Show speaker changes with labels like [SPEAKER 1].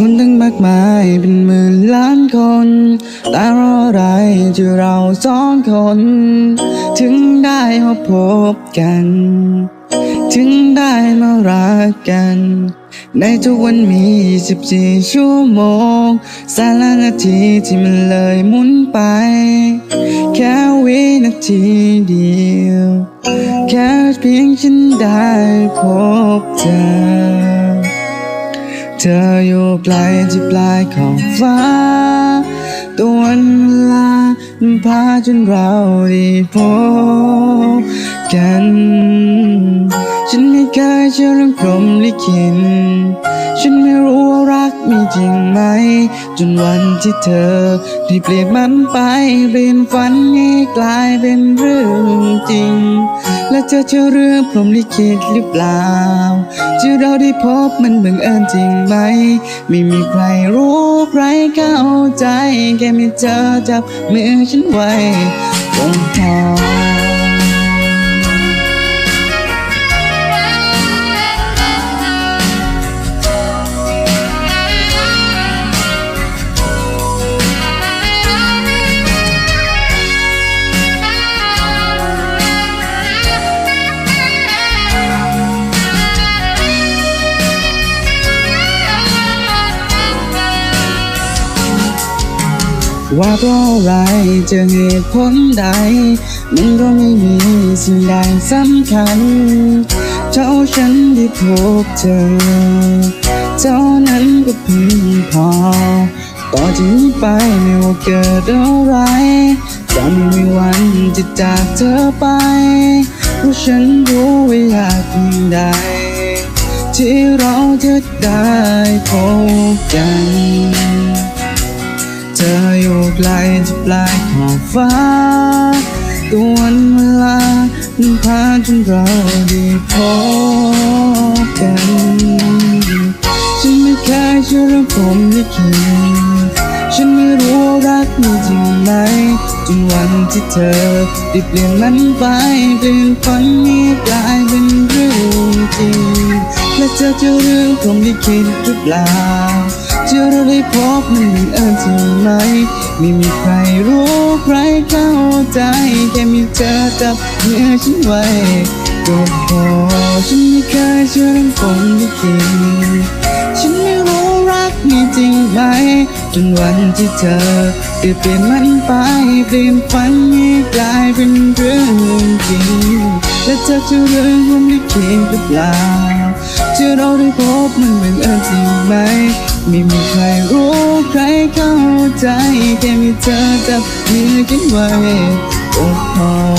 [SPEAKER 1] คนตั้งมากมายเป็นหมื่นล้านคน แต่รออะไรที่เราสองคน ถึงได้มาพบกัน ถึงได้มารักกัน ในทุกวันมี 24 ชั่วโมงแสนละนาทีที่มันเลยหมุนไป แค่วินาทีเดียว แค่เพียงฉันได้พบเธอ ธออยู่ไกลที่ปลายขอบฟ้าตัววันเวลามันพาจนเราได้พบกัน ฉันไม่เคยเชื่อเรื่องพรหมลิขิตฉันไม่รู้ว่ารักมีจริงไหม จนวันที่เธอได้เปลี่ยนมันไป เปลี่ยนฝันให้กลายเป็นเรื่องจริง และเธอเชื่อเรื่องพรหมลิขิตหรือเปล่าจะเราได้พบมันบังเอิญจริงไหม ไม่มีใครรู้ใครเข้าใจ แค่ไม่เจอจับมือฉันไว้คงพอ ว่าเพราะอะไรจะเหตุผลใด มันก็ไม่มีสิ่งใดสำคัญ เท่าฉันได้พบเธอ เท่านั้นก็เพียงพอ ต่อจากนี้ไปไม่ว่าเกิดอะไรจะไม่มีวันจะจากเธอไป เพราะฉันรู้ว่าอยากเพียงใด ที่เราจะได้พบกัน เธออยู่ไกลที่ปลายขอบฟ้าตัวันเวลานั้นพาจนเราได้พบกันฉันไม่เคยเชื่อเรื่องผมลิขิตฉันไม่รู้รักมีจริงไหมจนวันที่เธอได้เปลี่ยนมันไปเปลี่ยนฝันนี้กลายเป็นเรื่องจริงและเธอจอเรื่องผมลิขิตหรือเปล่า จอเราได้พบมันบังเอิญจริงไหมไม่มีใครรู้ใครเข้าใจ แค่มีเธอจับมือฉันไว้ก็พอฉันไม่เคยเชื่อเรื่องผมลิขิตฉันไม่รู้รักมีจริงไหมจนวันที่เธอได้เปลี่ยนมันไปเปลี่ยนฝันให้กลายเป็นเรื่องจริงและเธอจะเรื่องผมลิขิตหรือเปล่าที่เราได้พบมันบังเอิญจริงไหม ไม่มีใครรู้ใครเข้าใจแค่มีเธอจับมือกันไว้โอ้พอ